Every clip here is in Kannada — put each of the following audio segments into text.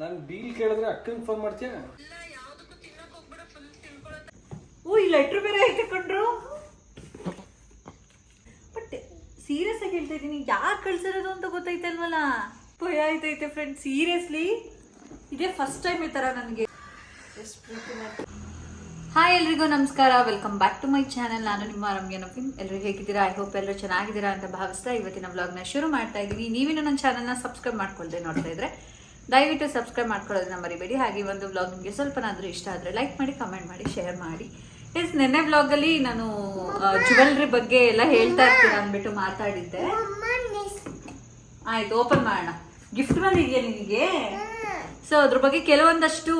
ನಾನು ಡೀಲ್ ಕೇಳಿದ್ರೆ ಅಕ್ಕಂಗೆ ಫೋನ್ ಮಾಡ್ತೀಯಾ? ಓ, ಈ ಲೆಟ್ರ್ ಬೇರೆ ಐತೆ ಬಟ್ ಸೀರಿಯಸ್ ಆಗಿ ಹೇಳ್ತಾ ಇದ್ದೀನಿ. ಯಾಕೆ ಕಳ್ಸಿರೋದು ಅಂತ ಗೊತ್ತಾಯ್ತಲ್ವಲ್ಲ? ಭಯ ಆಯ್ತೈತೆ ಫ್ರೆಂಡ್ ಸೀರಿಯಸ್ಲಿ ಇದೇ ಫಸ್ಟ್ ಟೈಮ್ ಈ ಥರ ನನಗೆ. ಎಷ್ಟು ಪ್ರೀತಿ ಹಾಯ್ ಎಲ್ರಿಗೂ, ನಮಸ್ಕಾರ. Welcome back to my channel ನಾನು ನಿಮ್ಮ ರಮ್ಯ ನಫಿನ್ ಎಲ್ಲರೂ ಹೇಗಿದ್ದೀರಾ? ಐ ಹೋಪ್ ಎಲ್ಲರೂ ಚೆನ್ನಾಗಿದ್ದೀರಾ ಅಂತ ಭಾವಿಸ್ತಾ ಇವತ್ತಿನ ವ್ಲಾಗ್ನ ಶುರು ಮಾಡ್ತಾ ಇದ್ದೀನಿ. ನೀವಿನ ನನ್ನ ಚಾನಲ್ನ ಸಬ್ಸ್ಕ್ರೈಬ್ ಮಾಡ್ಕೊಳ್ದೆ ನೋಡ್ತಾ ಇದ್ರೆ ದಯವಿಟ್ಟು ಸಬ್ಸ್ಕ್ರೈಬ್ ಮಾಡ್ಕೊಳ್ಳೋದನ್ನ ಮರಿಬೇಡಿ. ಹಾಗೆ ಒಂದು ಬ್ಲಾಗ್ ನಿಮಗೆ ಸ್ವಲ್ಪನಾದರೂ ಇಷ್ಟ ಆದರೆ ಲೈಕ್ ಮಾಡಿ ಕಮೆಂಟ್ ಮಾಡಿ ಶೇರ್ ಮಾಡಿ. ಎಸ್ ನಿನ್ನೆ ಬ್ಲಾಗಲ್ಲಿ ನಾನು ಜ್ಯುವೆಲ್ರಿ ಬಗ್ಗೆ ಎಲ್ಲ ಹೇಳ್ತಾ ಇರ್ತೀನಿ ಅಂದ್ಬಿಟ್ಟು ಮಾತಾಡಿದ್ದೆ. ಆಯ್ತು ಓಪನ್ ಮಾಡೋಣ. ಗಿಫ್ಟ್ ಬಂದಿದೆಯಾ ನಿನಗೆ? ಸೊ ಅದ್ರ ಬಗ್ಗೆ ಕೆಲವೊಂದಷ್ಟು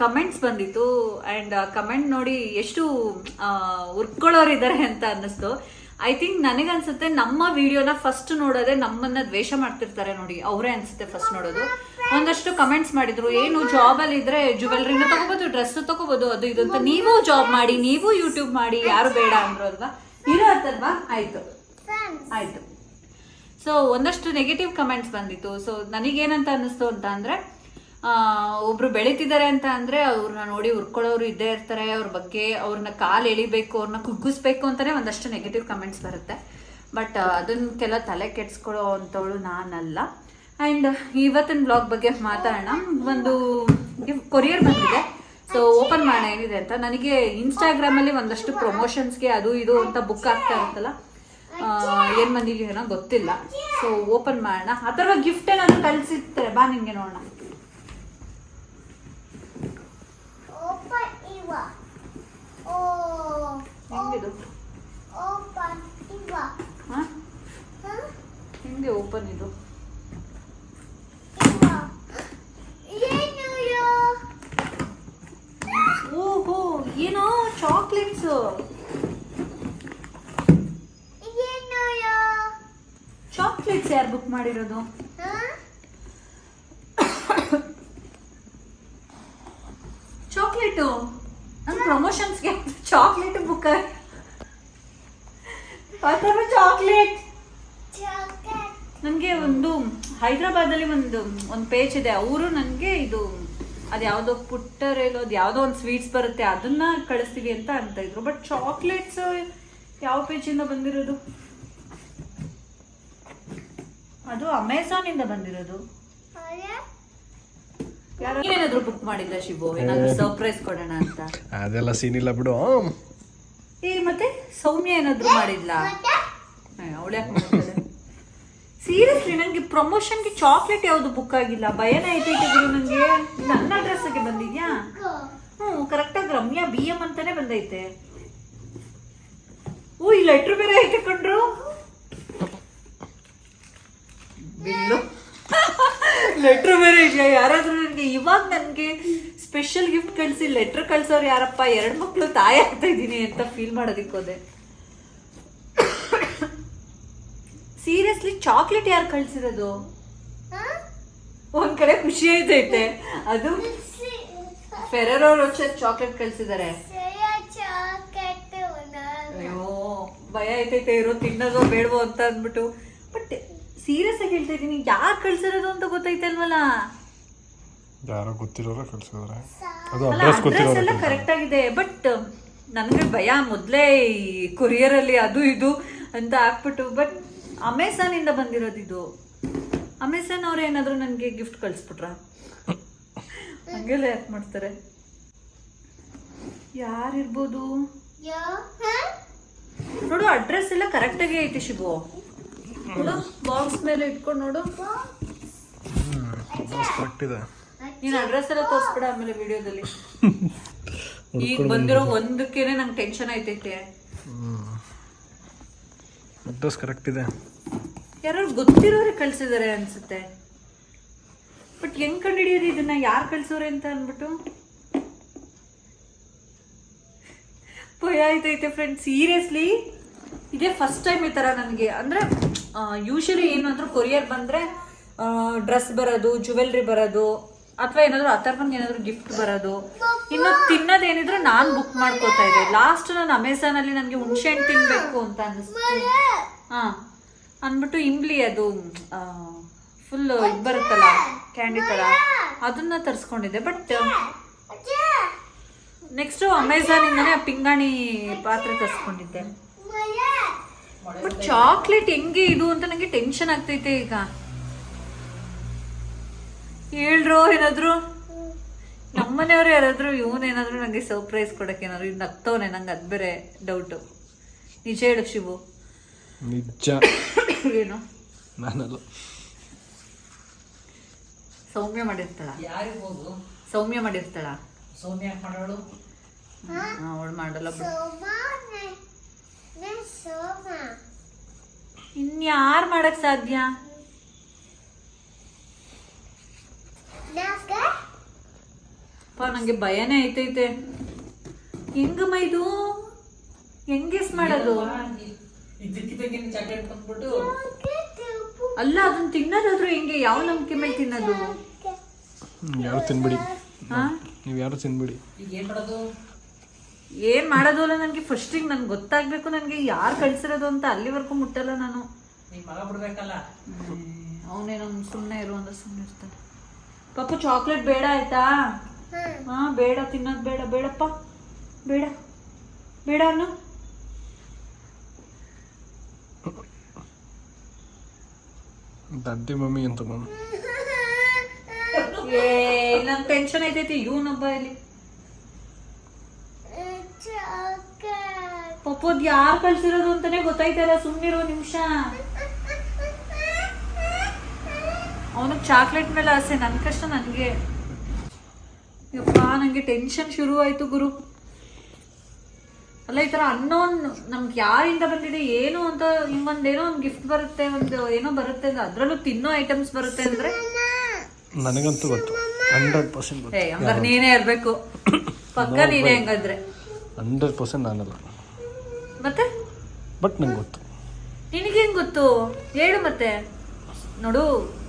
ಕಮೆಂಟ್ಸ್ ಬಂದಿತ್ತು. ಆ್ಯಂಡ್ ಕಮೆಂಟ್ ನೋಡಿ ಎಷ್ಟು ಉರ್ಕೊಳ್ಳೋರಿದ್ದಾರೆ ಅಂತ ಅನ್ನಿಸ್ತು. ಐ ಥಿಂಕ್ ನನಗನ್ಸುತ್ತೆ ನಮ್ಮ ವಿಡಿಯೋನ ಫಸ್ಟ್ ನೋಡೋದೇ ನಮ್ಮನ್ನ ದ್ವೇಷ ಮಾಡ್ತಿರ್ತಾರೆ ನೋಡಿ, ಅವರೇ ಅನ್ಸುತ್ತೆ ಫಸ್ಟ್ ನೋಡೋದು. ಒಂದಷ್ಟು ಕಮೆಂಟ್ಸ್ ಮಾಡಿದ್ರು, ಏನು ಜಾಬಲ್ಲಿ ಇದ್ರೆ ಜುವೆಲ್ರಿನ ತಗೋಬೋದು ಡ್ರೆಸ್ ತಗೋಬೋದು, ಅದು ಇದು ಅಂತ. ನೀವು ಜಾಬ್ ಮಾಡಿ, ನೀವು ಯೂಟ್ಯೂಬ್ ಮಾಡಿ, ಯಾರು ಬೇಡ ಅಂದ್ರು ಅಲ್ವಾ ಇರೋ ಅಲ್ವಾ? ಆಯ್ತು. ಆಯ್ತು. ಸೊ ಒಂದಷ್ಟು ನೆಗೆಟಿವ್ ಕಮೆಂಟ್ಸ್ ಬಂದಿತ್ತು. ಸೊ ನನಗೇನಂತ ಅನ್ನಿಸ್ತು ಅಂತ ಅಂದ್ರೆ ಒಬ್ರು ಬೆಳೀತಿದ್ದಾರೆ ಅಂತ ಅಂದ್ರೆ ಅವ್ರನ್ನ ನೋಡಿ ಉರ್ಕೊಳ್ಳೋರು ಇದ್ದೇ ಇರ್ತಾರೆ, ಅವ್ರ ಬಗ್ಗೆ ಅವ್ರನ್ನ ಕಾಲು ಎಳಿಬೇಕು ಅವ್ರನ್ನ ಕುಗ್ಗಿಸ್ಬೇಕು ಅಂತಾನೆ ಒಂದಷ್ಟು ನೆಗೆಟಿವ್ ಕಮೆಂಟ್ಸ್ ಬರುತ್ತೆ. ಬಟ್ ಅದನ್ನಕ್ಕೆಲ್ಲ ತಲೆ ಕೆಡ್ಸ್ಕೊಳ್ಳೋ ಅಂಥವಳು ನಾನಲ್ಲ. ಆ್ಯಂಡ್ ಇವತ್ತಿನ ಬ್ಲಾಗ್ ಬಗ್ಗೆ ಮಾತಾಡೋಣ. ಒಂದು ಕೊರಿಯರ್ ಬಂದಿದೆ. ಸೊ ಓಪನ್ ಮಾಡೋಣ, ಏನಿದೆ ಅಂತ. ನನಗೆ ಇನ್ಸ್ಟಾಗ್ರಾಮಲ್ಲಿ ಒಂದಷ್ಟು ಪ್ರಮೋಷನ್ಸ್ಗೆ ಅದು ಇದು ಅಂತ ಬುಕ್ ಆಗ್ತಾ ಇರುತ್ತಲ್ಲ ಏನು ಬಂದಿದೆಯೋ ಗೊತ್ತಿಲ್ಲ. ಸೊ ಓಪನ್ ಮಾಡೋಣ. ಅಥವಾ ಗಿಫ್ಟ್ ಏನಾದ್ರು ಕಳ್ಸಿರ್ತಾರೆ. ಬಾ ನಿಂಗೆ ನೋಡೋಣ. Iwa. Oh, ಹೆಂಗಿದು open Iwa. ಹಾ Huh? ಹೆಂಗೆ ಓಪನ್ ಇದು Iwa. ಏನು ಯೋ? ಓಹೋ ಏನೋ ಚಾಕ್ಲೇಟ್ಸ್ ಏನು ಯೋ? ಚಾಕ್ಲೇಟ್ಸ್ ಯಾರು ಬುಕ್ ಮಾಡಿರೋದು Huh? ಚಾಕ್ಲೇಟು ನನ್ನ ಪ್ರಮೋಷನ್ಸ್ಗೆ ಚಾಕ್ಲೇಟ್ ಬುಕ್ ಅಥವಾ ಚಾಕ್ಲೇಟ್. ನನ್ಗೆ ಒಂದು ಹೈದ್ರಾಬಾದಲ್ಲಿ ಒಂದು ಒಂದು ಪೇಜ್ ಇದೆ. ಅವರು ನನಗೆ ಇದು ಅದು ಯಾವುದೋ ಪುಟ್ಟರೇಲೋ ಅದು ಯಾವುದೋ ಒಂದು ಸ್ವೀಟ್ಸ್ ಬರುತ್ತೆ ಅದನ್ನ ಕಳಿಸ್ತೀವಿ ಅಂತ ಅಂತ ಇದ್ರು. ಬಟ್ ಚಾಕ್ಲೇಟ್ಸ್ ಯಾವ ಪೇಜಿಂದ ಬಂದಿರೋದು? ಅದು ಅಮೆಝಾನ್ ಇಂದ ಬಂದಿರೋದು. ಹೌದಾ? ಯಾರು ಏನಾದ್ರು ಬುಕ್ ಮಾಡಿದ್ದ ಶಿವು? ಏನಾದ್ರು ಸರ್ಪ್ರೈಸ್ ಕೊಡೋಣ ಅಂತ? ಅದೆಲ್ಲ ಸೀನ್ ಇಲ್ಲ ಬಿಡು. ಏ ಮತ್ತೆ ಸೌಮ್ಯ ಏನಾದ್ರು ಮಾಡಿದ್ಲಾ? ಸೀರಿಯಸ್ಲಿ ನನಗೆ ಪ್ರಮೋಷನ್ಗೆ ಚಾಕ್ಲೇಟ್ ಯಾವುದು ಬುಕ್ ಆಗಿಲ್ಲ? ಭಯನೇ ಐತೈತೆ ಗುರು ನನಗೆ ನನ್ನ ಅಡ್ರೆಸ್ಗೆ ಬಂದಿದ್ಯಾ. ಹ್ಞೂ ಕರೆಕ್ಟಾಗಿ ರಮ್ಯಾ ಬಿ ಎಂ ಅಂತಾನೆ ಬಂದೈತೆ. ಓ ಈ ಲೆಟ್ರ್ ಬೇರೆ ಐತೆ ಕಂಡ್ರು ಬಿಲ್ಲು. ಲೆಟ್ರ್ ಬೇರೆ ಇದೆಯಾ? ಯಾರಾದ್ರೂ ನನಗೆ ಇವಾಗ ನನಗೆ ಸ್ಪೆಷಲ್ ಗಿಫ್ಟ್ ಕಳಿಸಿ ಲೆಟ್ರ್ ಕಳ್ಸೋರು ಯಾರಪ್ಪ? ಎರಡು ಮಕ್ಕಳು ತಾಯಿ ಆಗ್ತಾ ಇದ್ದೀನಿ ಅಂತ ಫೀಲ್ ಮಾಡೋದಕ್ಕೆ ಸೀರಿಯಸ್ಲಿ ಚಾಕ್ಲೇಟ್ ಯಾರು ಕಳ್ಸಿರೋದು? ಒಂದ್ ಕಡೆ ಖುಷಿ ಐತೈತೆ ಅದು ಫೆರರೋ ರೋಚರ್ ಚಾಕ್ಲೇಟ್ ಕಳ್ಸಿದ್ದಾರೆ ಅಯ್ಯೋ ಭಯ ಐತೈತೆ ಇರೋ ತಿನ್ನೋದೋ ಬೇಡವೋ ಅಂತ ಅಂದ್ಬಿಟ್ಟು. ಬಟ್ ಸೀರಿಯಸ್ ಆಗಿ ಹೇಳ್ತಾ ಇದ್ದೀನಿ ಯಾರು ಕಳ್ಸಿರೋದು ಅಂತ ಗೊತ್ತೈತಲ್ವಲ್ಲ? ಯಾರೋ ಗೊತ್ತಿರೋರ ಕಳ್ಸಿದಾರೆ. ಅದು ಅಡ್ರೆಸ್ ಗೊತ್ತಿರೋರ ಎಲ್ಲ ಕರೆಕ್ಟ್ ಆಗಿದೆ ಬಟ್ ನನಗೆ ಭಯ ಮೊದಲೇ ಈ ಕೊರಿಯರ್ ಅಲ್ಲಿ ಅದು ಇದು. ಅಂತ ಹಾಕ್ಬಿಟ್ಟು ಬಟ್ ಅಮೆಝಾನ್ ಇಂದ ಬಂದಿರೋದು ಇದು. ಅಮೆಝಾನ್ ಅವ್ರು ಏನಾದ್ರು ನನಗೆ ಗಿಫ್ಟ್ ಕಳಿಸ್ಬಿಟ್ರ? ಹಂಗೆಲ್ಲ ಯಾಕೆ ಮಾಡ್ತಾರೆ? ಯಾರಿರ್ಬೋದು? ನೋಡು ಅಡ್ರೆಸ್ ಎಲ್ಲ ಕರೆಕ್ಟ್ ಆಗಿ ಐತಿ ಶಿಬು ನೋಡು ಬಾಕ್ಸ್ ಮೇಲೆ ಇಟ್ಕೊಂಡು ನೋಡು. ನೀನ್ ಅಡ್ರೆಸ್ ಎಲ್ಲ ತೋರಿಸ್ಬಿಡ ಆಮೇಲೆ ವಿಡಿಯೋದಲ್ಲಿ ಈಗ ಬಂದಿರೋ ಒಂದಕ್ಕೇನೆ ನಂಗೆ ಟೆನ್ಷನ್ ಆಯ್ತೈತೆ. ಅಡ್ರೆಸ್ ಕರೆಕ್ಟ್ ಇದೆ. ಯಾರು ಗೊತ್ತಿರೋರೆ ಕಳ್ಸಿದ್ದಾರೆ ಅನ್ಸುತ್ತೆ. ಬಟ್ ಹೆಂಗ್ ಕಂಡಿಡಿಯೋದು ಇದನ್ನ? ಯಾರು ಕಳ್ಸೋರೆ ಅಂತ ಅಂದ್ಬಿಟ್ಟು? ಭಯ ಆಯ್ತೈತೆ ಫ್ರೆಂಡ್ ಸೀರಿಯಸ್ಲಿ ಇದೇ ಫಸ್ಟ್ ಟೈಮ್ ಈ ಥರ ನನಗೆ. ಅಂದರೆ ಯೂಶಲಿ ಏನು ಅಂದ್ರೆ ಕೊರಿಯರ್ ಬಂದರೆ ಡ್ರೆಸ್ ಬರೋದು ಜುವೆಲ್ರಿ ಬರೋದು, ಅಥವಾ ಏನಾದರೂ ಅಥರ್ವನ್ಗೆ ಏನಾದ್ರು ಗಿಫ್ಟ್ ಬರೋದು. ಇನ್ನು ತಿನ್ನೋದೇನಿದ್ರು ನಾನು ಬುಕ್ ಮಾಡ್ಕೋತಾ ಇದ್ದೆ. ಲಾಸ್ಟ್ ನಾನು ಅಮೆಝಾನಲ್ಲಿ ನನಗೆ ಹುಣಸೆ ಹಣ್ಣು ತಿನ್ಬೇಕು ಅಂತ ಅನ್ನಿಸ್ತು. ಹಾ, ಅಂದ್ಬಿಟ್ಟು ಇಂಬ್ಲಿ ಅದು ಫುಲ್ ಇದು ಬರುತ್ತಲ್ಲ ಕ್ಯಾಂಡಿ ತರ, ಅದನ್ನ ತರಿಸ್ಕೊಂಡಿದ್ದೆ. ಬಟ್ ನೆಕ್ಸ್ಟ್ ಅಮೆಝಾನ್ ಇಂದಾನೆ ಆ ಪಿಂಗಾಣಿ ಪಾತ್ರೆ ತರಿಸ್ಕೊಂಡಿದ್ದೆ. ಬಟ್ ಚಾಕ್ಲೇಟ್ ಹೆಂಗೆ ಇದು ಅಂತ ನಂಗೆ ಟೆನ್ಷನ್ ಆಗ್ತೈತೆ ಈಗ. ಹೇಳ್ರೋ ಏನಾದ್ರು? ನಮ್ಮನೆಯವ್ರು ಯಾರಾದ್ರೂ ಇವನೇನಾದ್ರೂ ನಂಗೆ ಸರ್ಪ್ರೈಸ್ ಕೊಡಕ್ಕೆ ಏನಾದ್ರು ಇದ್ ನಗ್ತವನೆ ನಂಗೆ ಅದ್ ಬೇರೆ ಡೌಟು ನಿಜ ಹೇಳು ಶಿವು. ನಿಜ. ಏನು? ನಾನಲ್ಲ. ಸೌಮ್ಯ ಮಾಡಿರ್ತಾಳ. ಯಾರಿರ್ಬೋದು ಸೌಮ್ಯ ಮಾಡಿರ್ತಾಳ. ಸೌಮ್ಯ ಮಾಡೋಳು ಅವಳು ಮಾಡಲ್ಲ ಇನ್ಯಾರು ಮಾಡಕ್ ಸಾಧ್ಯ? ಅಪ್ಪ ನಂಗೆ ಭಯನೇ ಐತೈತೆ. ಹೆಂಗಮ್ಮ ಇದು? ಹೆಂಗೆಸ್ ಮಾಡೋದು? ಅಲ್ಲ ಅದನ್ನ ತಿನ್ನೋದಾದ್ರೂ ಹೆಂಗೆ? ಯಾವ ನಂಬಿಕೆ ಮೇಲೆ ತಿನ್ನೋದು? ಯಾರು ತಿನ್ಬಿಡಿ. ಹಾ ನೀವು ಯಾರು ತಿನ್ಬಿಡಿ. ಈಗ ಏನ್ ಮಾಡೋದು? ಏನ್ ಮಾಡೋದು ಅಲ್ಲ ನನಗೆ? ಫಸ್ಟಿಗೆ ನನ್ಗೆ ಗೊತ್ತಾಗ್ಬೇಕು ನನಗೆ. ಯಾರು ಕಳ್ಸಿರೋದು ಅಂತ ಅಲ್ಲಿವರೆಗೂ ಮುಟ್ಟಲ್ಲ ನಾನು. ನಿಮ್ ಮಗ ಬಿಡ್ಬೇಕಲ್ಲ? ಅವನೇನೋ ಸುಮ್ಮನೆ ಇರು ಅಂತ ಸುಮ್ಮನೆ ಇರ್ತಾನೆ. ಪಾಪ ಚಾಕ್ಲೇಟ್ ಬೇಡ ಆಯ್ತಾ? ಹಾ ಬೇಡ ತಿನ್ನೋದು ಬೇಡ ಬೇಡಪ್ಪ. ಬೇಡ. ಬೇಡ ಅನ್ನು. ದಡ್ಡಿ ಮಮ್ಮಿ ಅಂತ ಮಮ್ಮಿ. ಏ ನನ್ ಟೆನ್ಷನ್ ಐತೈತಿ ಇವನೊಬ್ಬ ಇಲ್ಲಿ. ಪಪ್ಪದ್ ಯಾರು ಕಳ್ಸಿರೋದು ಅಂತಾನೆ ಗೊತ್ತಾಯ್ತಲ್ಲ ಸುಮ್ಮನಿರೋ ನಿಮಿಷ. ಅವನಿಗೆ ಚಾಕ್ಲೇಟ್ ಮೇಲೆ ಆಸೆ ನನ್ನ ಕಷ್ಟ ನನಗೆ. ಯಪ್ಪ ನಂಗೆ ಟೆನ್ಷನ್ ಶುರು ಆಯ್ತು ಗುರು. ಅಲ್ಲ ಈ ಥರ ಅನ್ನೋನ್ ನಮ್ಗೆ ಯಾರಿಂದ ಬಂದಿದೆ ಏನು ಅಂತ ಹಿಂಗೊಂದೇನೋ ಒಂದು ಗಿಫ್ಟ್ ಬರುತ್ತೆ ಒಂದು ಏನೋ ಬರುತ್ತೆ ಅಂದ್ರೆ ಅದ್ರಲ್ಲೂ ತಿನ್ನೋ ಐಟಮ್ಸ್ ಬರುತ್ತೆ ಅಂದ್ರೆ? ನನಗಂತೂ ಗೊತ್ತು. ಹಂಡ್ರೆಡ್ ಪರ್ಸೆಂಟ್ ಗೊತ್ತು. ಏ ಹಂಗಾರೆ ನೀನೇ ಇರಬೇಕು ಪಕ್ಕ ನೀನೇ ಹಂಗಾದ್ರೆ. ಹಂಡ್ರೆಡ್ ಪರ್ಸೆಂಟ್ ನಾನಲ್ಲ. ಮತ್ತೆ? ಬಟ್ ನಂಗೆ ಗೊತ್ತು. ನಿನಗೇನು ಗೊತ್ತು? ಹೇಳು ಮತ್ತೆ. ನೋಡು.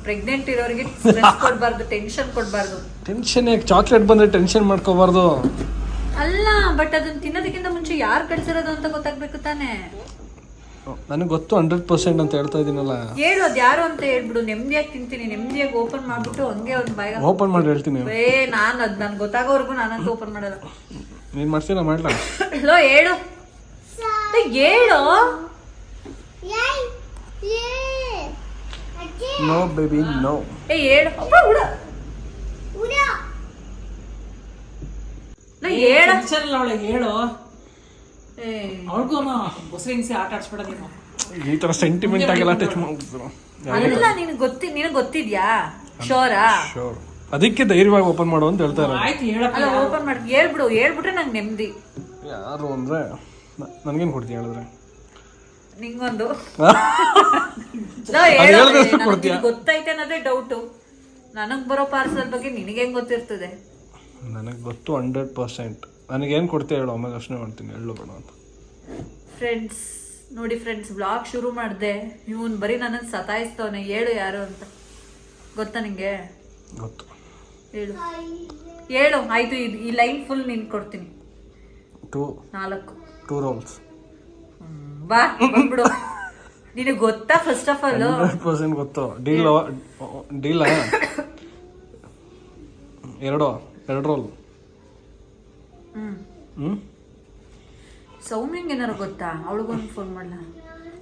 ಪ್ರೆಗ್ನೆಂಟ್ ಇರೋರಿಗೆ ಸ್ಟ್ರೆಸ್ ಕೊಡಬಾರ್ದು ಟೆನ್ಷನ್ ಕೊಡಬಾರ್ದು. ಟೆನ್ಷನ್ ಯಾಕೆ? ಚಾಕ್ಲೇಟ್ ಬಂದರೆ ಟೆನ್ಷನ್ ಮಾಡ್ಕೋಬಾರ್ದು. ಅಲ್ಲ ಬಟ್ ಅದನ್ನ ತಿನ್ನೋದಕ್ಕಿಂತ ಮುಂಚೆ ಯಾರು ಕಳ್ಸಿರೋದು ಅಂತ ಗೊತ್ತಾಗ್ಬೇಕು ತಾನೇ. ನನಗೆ ಗೊತ್ತು ಹಂಡ್ರೆಡ್ ಪರ್ಸೆಂಟ್ ಅಂತ ಹೇಳ್ತಾ ಇದ್ದೀನಲ್ಲ. ಹೇಳು ಅದು ಯಾರು ಅಂತ ಹೇಳ್ಬಿಡು. ನೆಮ್ಮದಿಯಾಗಿ ತಿಂತೀನಿ ನೆಮ್ಮದಿಯಾಗಿ ಓಪನ್ ಮಾಡ್ಬಿಟ್ಟು ಹಂಗೆ ಒಂದು ಬಾಯಿಗೆ ಓಪನ್ ಮಾಡಿ ಹೇಳ್ತೀನಿ. ಏ ನಾನು ಅದು ನನ್ಗೆ ಗೊತ್ತಾಗೋವರೆಗೂ ನಾನಂತೂ ಓಪನ್ ಮಾಡಲ್ಲ. ನೀನು ಮಾಡ್ತೀನ ಮಾಡ್ಲಾ? ಹಲೋ ಹೇಳು. ಏ, ಹೇಳು. ನೋ ಬೇಬಿ ನೋ ಏ ಹೇಳು ಅಪ್ಪ ಬಿಡ ನಾ ಹೇಳ ಟೆನ್ಷನ್ ಇಲ್ಲ ಅವಳಿಗೆ ಹೇಳು. ಏ. ಅವಳಿಗೂ ಬೊಸರಿ ಹಿಂಸೆ ಆಟ ಆಡ್ಸ್ಬೇಡ ನೀನು. ಈ ತರ ಸೆಂಟಿಮೆಂಟ್ ಆಗೆಲ್ಲ ಟಚ್ ಮಾಡ್ಬಿಡ್ತೀರ? ಅಲ್ಲ ನಿನಗೆ ಗೊತ್ತಿ ನಿನಗೆ ಗೊತ್ತಿದ್ಯಾ? ಶೋರಾ ಶೋರ್ ಅದಕ್ಕೆ ಧೈರ್ಯವಾಗಿ ಓಪನ್ ಮಾಡು ಅಂತ ಹೇಳ್ತಾರೆ ಇರೋದು. ಆಯ್ತು ಹೇಳಪ್ಪ. ಅಲ್ಲ ಓಪನ್ ಮಾಡಿ. ಹೇಳ್ಬಿಡು ಹೇಳ್ಬಿಟ್ರೆ ನಂಗೆ ನೆಮ್ಮದಿ. ಯಾರು ಅಂದ್ರೆ ನನಗೇನು ಕೊಡ್ತೀನಿ ಹೇಳಿದ್ರೆ? ನಿಂಗೊಂದು? ಗೊತ್ತೈತೆ ಅನ್ನೋದೇ ಡೌಟು ನನಗ್ ಬರೋ ಪಾರ್ಸಲ್ ಬಗ್ಗೆ ನಿನಗೇನ್ ಗೊತ್ತಿರ್ತದೆ? ನನಗೆ ಗೊತ್ತು ಹಂಡ್ರೆಡ್ ಪರ್ಸೆಂಟ್ ನನಗೇನು ಕೊಡ್ತೀಯ ಹೇಳು ಆಮೇಲೆ ಯೋಚನೆ ಮಾಡ್ತೀನಿ ಹೇಳು ಬೇಡ ಅಂತ. ಫ್ರೆಂಡ್ಸ್ ನೋಡಿ ಫ್ರೆಂಡ್ಸ್ ಬ್ಲಾಗ್ ಶುರು ಮಾಡಿದೆ. ಇವನು ಬರೀ ನನ್ನನ್ನು ಸತಾಯಿಸ್ತವನೆ ಹೇಳು ಯಾರು ಅಂತ. ಗೊತ್ತಾ ನಿಂಗೆ? ಗೊತ್ತು. ಹೇಳು. ಹೇಳು ಆಯ್ತು ಇದು ಈ ಲೈನ್ ಫುಲ್ ನಿನ್ ಕೊಡ್ತೀನಿ. ಟೂ ನಾಲ್ಕು. ಟೂ ರೋಲ್ಸ್ ಬಾ ಬಂದ್ಬಿಡು. ನಿನಗೆ ಗೊತ್ತಾ first of all hundred percent ಗೊತ್ತು. ಡೀಲ್ ಡೀಲ್ ಎರಡು ಎರಡು ರೋಲ್ ಹ್ಮ್. ಹ್ಞೂ ಸೌಮ್ಯಂಗೆ ಏನಾರು ಗೊತ್ತಾ? ಅವಳಿಗೊಂದು ಫೋನ್ ಮಾಡ್ಲಾ?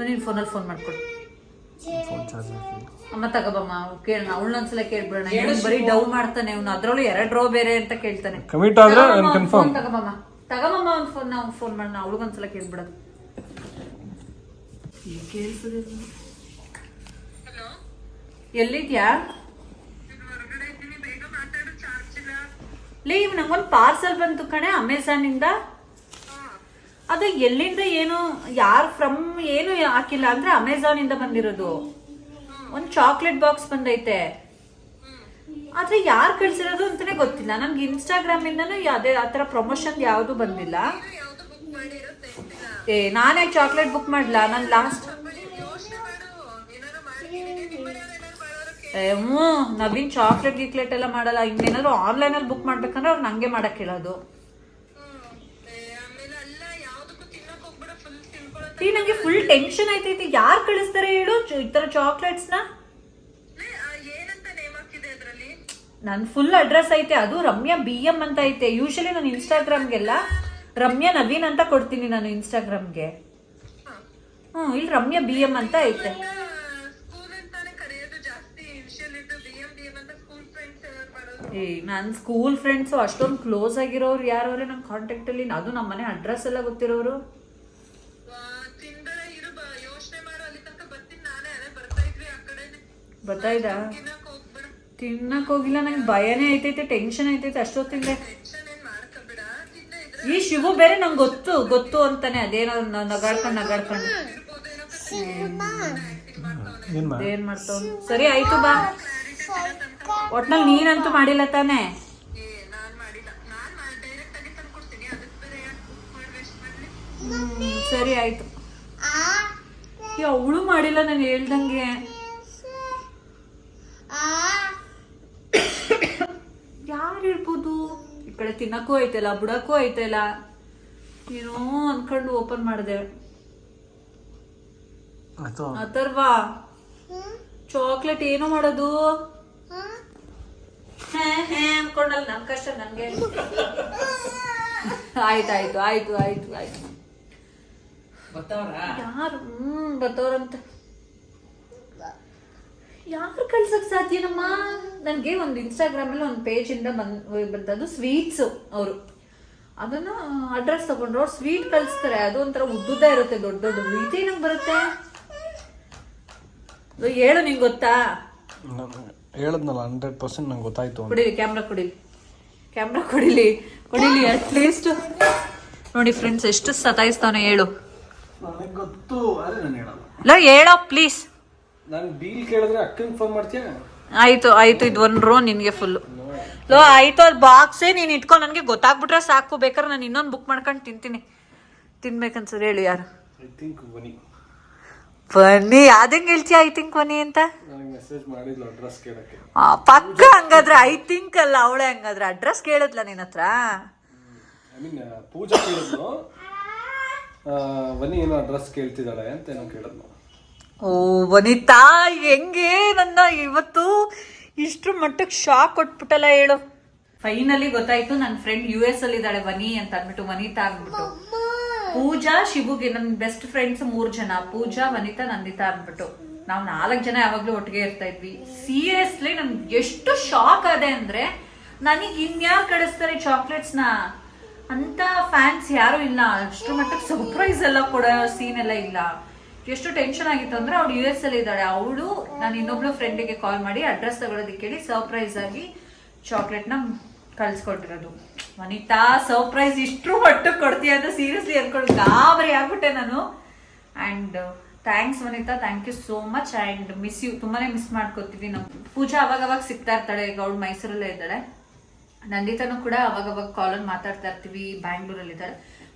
ನೀನು ಫೋನಲ್ಲಿ ಫೋನ್ ಮಾಡ್ಕೊಡು. ಫೋನ್ ಚಾರ್ಜ್ ಹಾಕಿ ಅಮ್ಮ ತಗೋಬಮ್ಮ ಕೇಳ ಅವಳನ್ನೊಂದ್ಸಲ ಕೇಳ್ಬಿಡೋಣ. ಇವ್ನು ಬರೀ ಡೌ ಮಾಡ್ತಾನೆ ಅವ್ನು ಅದ್ರಲ್ಲೂ ಎರಡು ರೋ ಬೇರೆ ಅಂತ ಕೇಳ್ತಾನೆ. ಕಮಿಟ್ ಆದ್ರೆ ಕನ್ಫರ್ಮ್ ಫೋನ್ ತಗೋಬಮ್ಮ. ತಗೋಬಮ್ಮ ಒಂದು ಫೋನ್ ನಾವು ಫೋನ್ ಮಾಡೋಣ ಅವಳಿಗೊಂದ್ಸಲ ಕೇಳ್ಬಿಡೋದು. ಎಲ್ಲಿದ್ಯಾ? ಲೇ ಇವ್ ನಂಗೊಂದು ಪಾರ್ಸಲ್ ಬಂತು ಕಣೆ ಅಮೆಝಾನ್ ಇಂದ. ಅದು ಎಲ್ಲಿಂದ ಏನು ಯಾರು ಫ್ರಮ್ ಏನು ಹಾಕಿಲ್ಲ ಅಂದ್ರೆ ಅಮೆಝಾನ್ ಇಂದ ಬಂದಿರೋದು. ಒಂದು ಚಾಕ್ಲೇಟ್ ಬಾಕ್ಸ್ ಬಂದೈತೆ. ಆದ್ರೆ ಯಾರು ಕಳ್ಸಿರೋದು ಅಂತಾನೆ ಗೊತ್ತಿಲ್ಲ. ನನ್ಗೆ ಇನ್ಸ್ಟಾಗ್ರಾಮ್ ಇಂದನೂ ಅದೇ ಥರ ಪ್ರಮೋಷನ್ ಯಾವುದು ಬಂದಿಲ್ಲ. ಏ, ನಾನೇ ಚಾಕ್ಲೇಟ್ ಬುಕ್ ಮಾಡ್ಲಾ? ನಾನು ಲಾಸ್ಟ್ ಹ್ಞೂ ನವೀನ್ ಚಾಕ್ಲೇಟ್ ಗೀಕ್ಲೇಟ್ ಎಲ್ಲ ಮಾಡಲ್ಲ. ಇನ್ನೇನಾದ್ರು ಆನ್ಲೈನ್ ಅಲ್ಲಿ ಬುಕ್ ಮಾಡ್ಬೇಕಂದ್ರೆ ಅವ್ರು ನಂಗೆ ಮಾಡಕ್ ಹೇಳೋದು. ಈ ನಂಗೆ ಫುಲ್ ಟೆನ್ಷನ್ ಆಯ್ತೈತಿ. ಯಾರು ಕಳಿಸ್ತಾರೆ ಹೇಳು? ಈ ತರ ಚಾಕ್ಲೇಟ್ಸ್ನ? ನನ್ನ ಫುಲ್ ಅಡ್ರೆಸ್ ಐತೆ. ಅದು ರಮ್ಯಾ ಬಿ ಎಂ ಅಂತ ಐತೆ. ಯೂಶಲಿ ನಾನು ಇನ್ಸ್ಟಾಗ್ರಾಮ್ಗೆಲ್ಲ ರಮ್ಯಾ ನವೀನ್ ಅಂತ ಕೊಡ್ತೀನಿ ನಾನು ಇನ್ಸ್ಟಾಗ್ರಾಮ್ಗೆ ಹ್ಞೂ ಇಲ್ಲಿ ರಮ್ಯಾ ಬಿ ಎಂ ಅಂತ ಐತೆ. ಏ ನನ್ನ ಸ್ಕೂಲ್ ಫ್ರೆಂಡ್ಸು ಅಷ್ಟೊಂದು ಕ್ಲೋಸ್ ಆಗಿರೋರು ಯಾರವ್ರೆ? ನನ್ನ ಕಾಂಟ್ಯಾಕ್ಟಲ್ಲಿ ಅದು ನಮ್ಮ ಮನೆ ಅಡ್ರೆಸ್ ಎಲ್ಲ ಗೊತ್ತಿರೋರು. ಬರ್ತಾ ಇದ್ದ ತಿನ್ನಕ್ ಹೋಗಿಲ್ಲ, ನಂಗೆ ಭಯನೇ ಐತೈತೆ ಟೆನ್ಷನ್ ಐತೈತೆ ಅಷ್ಟೊತ್ತಿಂದ. ಈ ಶಿವು ಬೇರೆ ನಂಗೆ ಗೊತ್ತು ಗೊತ್ತು ಅಂತಾನೆ ಅದೇನೋ ನ- ನಗಾಡ್ಕೊಂಡು ನಗಾಡ್ಕೊಂಡು ಏನು ಮಾಡಿ ಏನ್ ಮಾಡ್ತಾವ್ ಸರಿ ಆಯ್ತು ಬಾ. ಒಟ್ನಲ್ಲಿ ನೀನಂತೂ ಮಾಡಿಲ್ಲ ತಾನೆ? ಏ ನಾನ್ ಮಾಡಿಲ್ಲ ನಾನ್ ಡೈರೆಕ್ಟ್ ಆಗಿ ತಂದು ಕೊಡ್ತೀನಿ ಅದಕ್ಕೆ ಬೇರೆ ಯಾಕೆ ಬುಕ್ ಮಾಡಿ ಮಾಡ್ಲಿ ಹ್ಮ್, ಸರಿ ಆಯ್ತು. ಆ ಅವಳು ಮಾಡಿಲ್ಲ ನಾನು ಹೇಳ್ದಂಗೆ. ಆ ಯಾರು ಇರ್ಬೋದು ಈ ಕಡೆ ತಿನ್ನಕ್ಕೂ ಐತಲ್ಲ ಬಿಡಕ್ಕೂ ಐತಲ್ಲ. ಏನೋ ಅನ್ಕೊಂಡು ಓಪನ್ ಮಾಡಿದೆ. ಅತರ್ವಾ ಅಥರ್ವಾ. ಚಾಕ್ಲೇಟ್ ಏನು ಮಾಡೋದು? ಹೇ ಹೇ ಅನ್ಕೊಂಡಲ್ಲ ನನ್ ಕಷ್ಟ ನನ್ಗೆ. ಆಯ್ತಾಯ್ತು ಆಯ್ತು ಆಯ್ತು ಆಯ್ತು ಆಯ್ತು. ಯಾರು? ಹ್ಮ್ ಬರ್ತವ್ರಂತ ಯಾರು ಕಳ್ಸಕ್ ಸಾಧ್ಯನಮ್ಮ ನನಗೆ ಒಂದು ಇನ್ಸ್ಟಾಗ್ರಾಮ್ ಅಲ್ಲಿ ಒಂದು ಪೇಜ್ ಇಂದ ಬಂದ್ ಬಂದದ್ದು ಸ್ವೀಟ್ಸ್ ಅವರು. ಅದನ್ನ ಅಡ್ರೆಸ್ ತಗೊಂಡ್ರು. ಅವ್ರು ಸ್ವೀಟ್ ಕಳಿಸ್ತಾರೆ. ಅದು ಒಂಥರ ಉದ್ದುದ್ದ ಇರುತ್ತೆ ದೊಡ್ಡ ದೊಡ್ಡದು ಇದೇನಂಗ್ ಬರುತ್ತೆ? ಹೇಳು ನಿಂಗೆ ಗೊತ್ತಾ? ನಾನು ಹೇಳದ್ನಲ್ಲ ಹಂಡ್ರೆಡ್ ಪರ್ಸೆಂಟ್ ನಂಗೆ ಗೊತ್ತಾಯ್ತು ಕುಡಿಲಿ ಕ್ಯಾಮ್ರಾ ಕುಡಿಲಿ. ಕ್ಯಾಮ್ರಾ ಕುಡಿಲಿ. ಕುಡಿಲಿ ಅಟ್ಲೀಸ್ಟ್ ನೋಡಿ ಫ್ರೆಂಡ್ಸ್ ಎಷ್ಟು ಸತಾಯಿಸ್ತಾವನೆ ಹೇಳು. ನನಗೆ ಗೊತ್ತು ಹೇಳೋ ಪ್ಲೀಸ್ ನಾನು ಡೀಲ್ ಕೇಳಿದ್ರೆ ಅಕ್ಕಂಗೆ ಫೋನ್ ಮಾಡ್ತೀಯಾ? ಆಯ್ತು ಆಯ್ತು ಇದು ಒಂದು ರೋ ನಿನ್ಗೆ ಫುಲ್ಲು ಲೋ ಆಯ್ತು ಅದು ಬಾಕ್ಸೇ ನೀನು ಇಟ್ಕೊಂಡು ನನಗೆ ಗೊತ್ತಾಗ್ಬಿಟ್ರೆ ಸಾಕು. ಬೇಕಾದ್ರೆ ನಾನು ಇನ್ನೊಂದು ಬುಕ್ ಮಾಡ್ಕೊಂಡು ತಿಂತೀನಿ. ತಿನ್ಬೇಕನ್ಸರ್ ಹೇಳಿ ಯಾರು? ಐ ಥಿಂಕ್ ಬನ್ನಿ ಬನ್ನಿ ಅದಂಗೆ ಹೇಳ್ತೀಯ ಐ ಥಿಂಕ್ ಬನ್ನಿ ಅಂತ? ನನಗೆ ಮೆಸೇಜ್ ಮಾಡಿದ್ಲು ಅಡ್ರೆಸ್ ಕೇಳಕ್ಕೆ. ಆ, ಪಕ್ಕ ಹಂಗಾದ್ರೆ ಐ ಥಿಂಕ್ ಅಲ್ಲ ಅವಳೆ ಹಂಗಾದ್ರೆ ಅಡ್ರೆಸ್ ಕೇಳಿದ್ಲ ನಿನ್ನ ಹತ್ರ? ಐ ಮೀನ್ ಪೂಜಾ ಕೇಳಿದ್ಲು. ಆ, ಬನ್ನಿ ಏನೋ ಅಡ್ರೆಸ್ ಕೇಳ್ತಿದ್ದಾಳೆ ಅಂತ ಏನೋ ಕೇಳಿದ್ಲು. ಓ ವನಿತಾ ಹೆಂಗೆ ನನ್ನ ಇವತ್ತು ಇಷ್ಟ್ರ ಮಟ್ಟಕ್ಕೆ ಶಾಕ್ ಕೊಟ್ಬಿಟ್ಟಲ್ಲ ಹೇಳು. ಫೈನಲಿ ಗೊತ್ತಾಯ್ತು ನನ್ನ ಫ್ರೆಂಡ್ ಯು ಎಸ್ ಅಲ್ಲಿ ಇದ್ದಾಳೆ ವನಿ ಅಂತ ಅಂದ್ಬಿಟ್ಟು ವನಿತಾ ಆಗ್ಬಿಟ್ಟು ಪೂಜಾ ಶಿವುಗೆ ನನ್ನ ಬೆಸ್ಟ್ ಫ್ರೆಂಡ್ಸ್ ಮೂರ್ ಜನ ಪೂಜಾ ವನಿತಾ ನಂದಿತಾ ಅಂದ್ಬಿಟ್ಟು. ನಾವು ನಾಲ್ಕು ಜನ ಯಾವಾಗ್ಲೂ ಒಟ್ಟಿಗೆ ಇರ್ತಾ ಇದ್ವಿ. ಸೀರಿಯಸ್ಲಿ ನನ್ಗೆ ಎಷ್ಟು ಶಾಕ್ ಅದೆ ಅಂದ್ರೆ ನನಗೆ ಇನ್ಯಾರು ಕಳಿಸ್ತಾರೆ ಚಾಕ್ಲೇಟ್ಸ್ನ? ಅಂತ ಫ್ಯಾನ್ಸ್ ಯಾರು ಇಲ್ಲ. ಅಷ್ಟು ಮಟ್ಟಕ್ಕೆ ಸರ್ಪ್ರೈಸ್ ಎಲ್ಲ ಕೊಡೋ ಸೀನ್ ಎಲ್ಲ ಇಲ್ಲ. ಎಷ್ಟು ಟೆನ್ಷನ್ ಆಗಿತ್ತು ಅಂದ್ರೆ ಅವಳು ಯು ಎಸ್ ಅಲ್ಲಿ ಇದ್ದಾಳೆ ಅವಳು, ನಾನು ಇನ್ನೊಬ್ಳು ಫ್ರೆಂಡಿಗೆ ಕಾಲ್ ಮಾಡಿ ಅಡ್ರೆಸ್ ತಗೊಳೋದಕ್ಕೆ ಹೇಳಿ ಸರ್ಪ್ರೈಸ್ ಆಗಿ ಚಾಕ್ಲೇಟ್ನ ಕಳ್ಸ್ಕೊಟ್ಟಿರೋದು. ವನಿತಾ ಸರ್ಪ್ರೈಸ್ ಇಷ್ಟು ಮಟ್ಟಕ್ಕೆ ಕೊಡ್ತೀಯ ಅಂತ ಸೀರಿಯಸ್ಲಿ ಅನ್ಕೊಂಡು ಗಾಬರಿ ಆಗ್ಬಿಟ್ಟೆ ನಾನು. And thanks Vanitha thank you so much and miss you ತುಂಬಾನೇ ಮಿಸ್ ಮಾಡ್ಕೋತೀವಿ ನಮ್ಮ ಪೂಜಾ ಅವಾಗ ಅವಾಗ ಸಿಗ್ತಾ ಇರ್ತಾಳೆ ಈಗ ಅವಳು ಮೈಸೂರಲ್ಲೇ ಇದ್ದಾಳೆ. ನಂದಿತಾನು ಕೂಡ ಅವಾಗ ಅವಾಗ ಕಾಲಲ್ಲಿ ಮಾತಾಡ್ತಾ ಇರ್ತೀವಿ ಬ್ಯಾಂಗ್ಳೂರಲ್ಲಿ ಇದ್ದಾಳೆ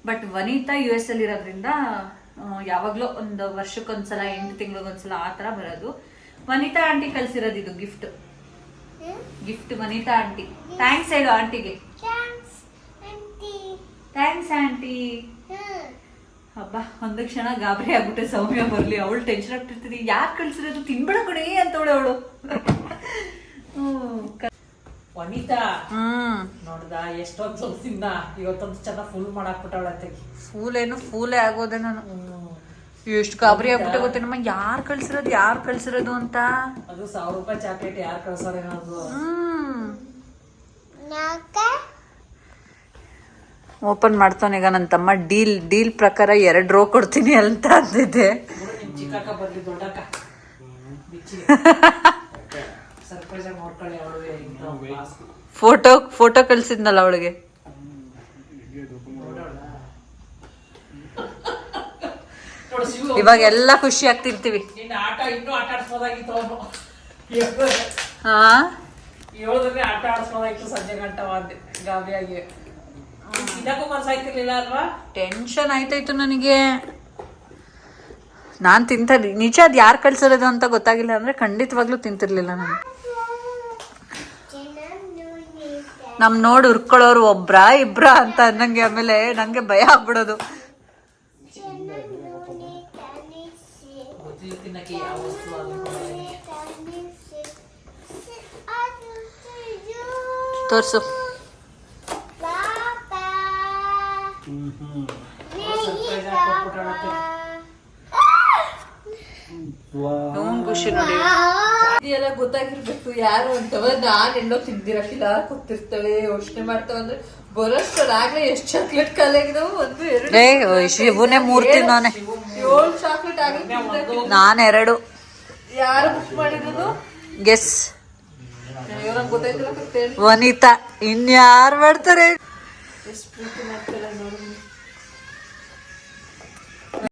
ಬಟ್ ವನಿತಾ ಯು ಎಸ್ ಅಲ್ಲಿ ಇರೋದ್ರಿಂದ ಯಾವಾಗ್ಲೋ ಒಂದು ವರ್ಷಕ್ಕೊಂದ್ಸಲ ಎಂಟು ತಿಂಗಳಿಗೊಂದ್ಸಲ ಆ ಥರ ಬರೋದು. ವನಿತಾ ಆಂಟಿ ಕಲ್ಸಿರೋದು ಇದು gift gift Vanitha aunty. Thanks ಹೇಳು ಆಂಟಿಗೆ. Thanks aunty. ಹ್ಮ್. ಹಬ್ಬ ಒಂದು ಕ್ಷಣ ಗಾಬರಿ ಆಗ್ಬಿಟ್ಟೆ ಸೌಮ್ಯ ಬರ್ಲಿ. ಅವಳು ಟೆನ್ಷನ್ ಆಗ್ತಿರ್ತೀನಿ ಯಾಕೆ ಕಳ್ಸಿರೋದು ತಿನ್ಬೇಡ ಕಣೇ ಅಂತವಳೆ ಅವಳು. ವನಿತಾ. ಹ್ಮ್. ನೋಡ್ದ ಎಷ್ಟೊಂದು ಸೊಲ್ಸಿಂದ ಇವತ್ತೊಂದು ಚೆನ್ನಾಗಿ ಫುಲ್ ಮಾಡಾಕ್ಬಿಟ್ಟವಳ ತೆಗಿ ಫೂಲ್ ಏನು ಫೂಲೇ ಆಗೋದೆ ನಾನು. ಎಷ್ಟು ಗಾಬರಿ ಆಗ್ಬಿಟ್ಟೆ ಗೊತ್ತೇನಮ್ಮ ಯಾರು ಕಳ್ಸಿರೋದು ಯಾರು ಕಳ್ಸಿರೋದು ಅಂತ? ಅದು ಸಾವಿರ ರೂಪಾಯಿ ಚಾಕ್ಲೇಟ್ ಯಾರು ಕಳ್ಸೋರೇನದು ಹ್ಮ್. ನಾಕ? ಓಪನ್ ಮಾಡ್ತಾನೆ ಈಗ ನನ್ನ ತಮ್ಮ. ಡೀಲ್ ಡೀಲ್ ಪ್ರಕಾರ ಎರಡು ರೋ ಕೊಡ್ತೀನಿ ಅಂತ ಅಂದಿದ್ದೆ. ಚಿಕ್ಕಕ್ಕ ಬರ್ಲಿ ದೊಡ್ಡಕ್ಕ. ಬಿಚ್ಚಿ. ಸರ್ಪ್ರೈಸ್ ಆಗಿ ನೋಡ್ಕೊಳ್ಳಿ ಅವಳು ಫೋಟೋ ಫೋಟೋ ಕಳ್ಸಿದ್ನಲ್ಲ ಅವಳಿಗೆ? ಇವಾಗ ಎಲ್ಲ ಖುಷಿ ಆಗ್ತಿರ್ತೀವಿ. ನಿನ್ನ ಆಟ ಇನ್ನೂ ಆಟ ಆಡ್ಸ್ಬೋದಾಗಿತ್ತು ಹಾ ಏಳದ್ರೆ ಆಟ ಆಡ್ಸ್ಬೋದಾಗಿತ್ತು ಸಂಜೆ ಗಂಟ ಅಂದೆ ಗಾಬರಿಯಾಗಿ. ಇದಕ್ಕೂ ಮನ್ಸಾಯ್ತಿರ್ಲಿಲ್ಲ ಅಲ್ವಾ? ಟೆನ್ಷನ್ ಆಯ್ತಾಯ್ತು ನನಗೆ. ನಾನು ತಿಂತ ನಿಜ ಅದು ಯಾರು ಕಳ್ಸಿರೋದು ಅಂತ ಗೊತ್ತಾಗಿಲ್ಲ ಅಂದ್ರೆ ಖಂಡಿತವಾಗ್ಲೂ ತಿಂತಿರ್ಲಿಲ್ಲ ನಾನು. ನಮ್ ನೋಡಿ ಉರ್ಕೊಳ್ಳೋರು ಒಬ್ರ ಇಬ್ರ ಅಂತ ಅನ್ನಂಗೆ ಆಮೇಲೆ ನಂಗೆ ಭಯ ಆಗ್ಬಿಡೋದು. ತೋರ್ಸು. ಖುಷಿ ನೋಡಿ. ಎಲ್ಲ ಗೊತ್ತಾಗಿರ್ಬೇಕು. ಯಾರು ಅಂತವ? ನಾನ್ ಎಲ್ಲೋ ತಿಂದಿರಕ್ಕಿಲ್ಲ ಕೂತಿರ್ತಾಳೆ ಯೋಚನೆ ಮಾಡ್ತಾವ ಅಂದ್ರೆ ಬರೋಷ್ಟರಾಗ್ಲೇ ಎಷ್ಟ್ ಚಾಕ್ಲೇಟ್ ಖಾಲಿಯಾಗಿದಾವು ಒಂದು ಎರಡು ಶಿವನೇ ಮೂರ್ ತಿನ್ನೋನೆ ಏಳು ಚಾಕ್ಲೇಟ್ ಆಗ್ಲಿ ನಾನು ಎರಡು. ಯಾರು ಬುಕ್ ಮಾಡಿರೋದು ಗೆಸ್ ವನಿತಾ. ಇನ್ಯಾರು ಮಾಡ್ತಾರೆ? ಎಷ್ಟು ಪ್ರೀತಿ ಮಾಡ್ತಾರೆ.